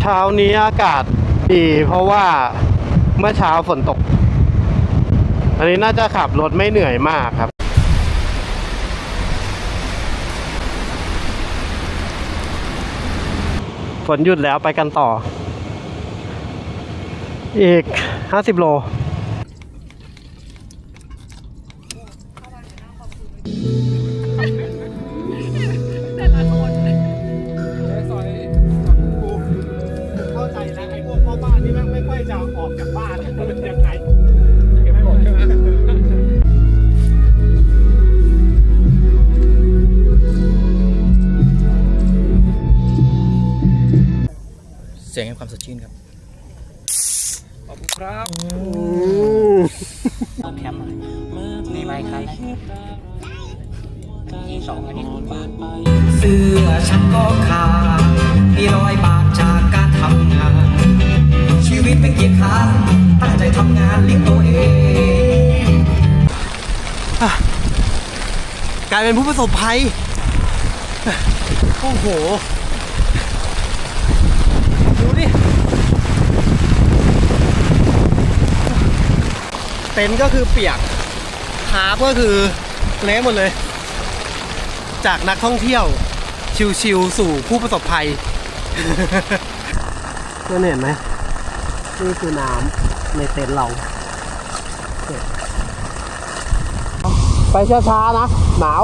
เช้านี้อากาศดีเพราะว่าเมื่อเช้าฝนตก อันนี้น่าจะขับรถไม่เหนื่อยมากครับ ฝนหยุดแล้วไปกันต่อ อีก 50 โลเข้ บ้านมันเป็นยังไงเก็บให้หมดใช่ไหมเสียงแห่งความสดชื่นครับ ขอบคุณครับต้องแคมป์หน่อยนี่ไมค์คันนะที่สองอันนี้ถูกบาทเสื้อฉันก็ขาดมีรอย กลายเป็นผู้ประสบภัย โอ้โห ดูดิ เต็นท์ก็คือเปียกฮาร์ปก็คือเละหมดเลย จากนักท่องเที่ยว ชิวๆสู่ผู้ประสบภัยเพื่อนเห็นไหมนี่คือน้ำในเต็นท์เรา ไปช้าๆนะ หนาว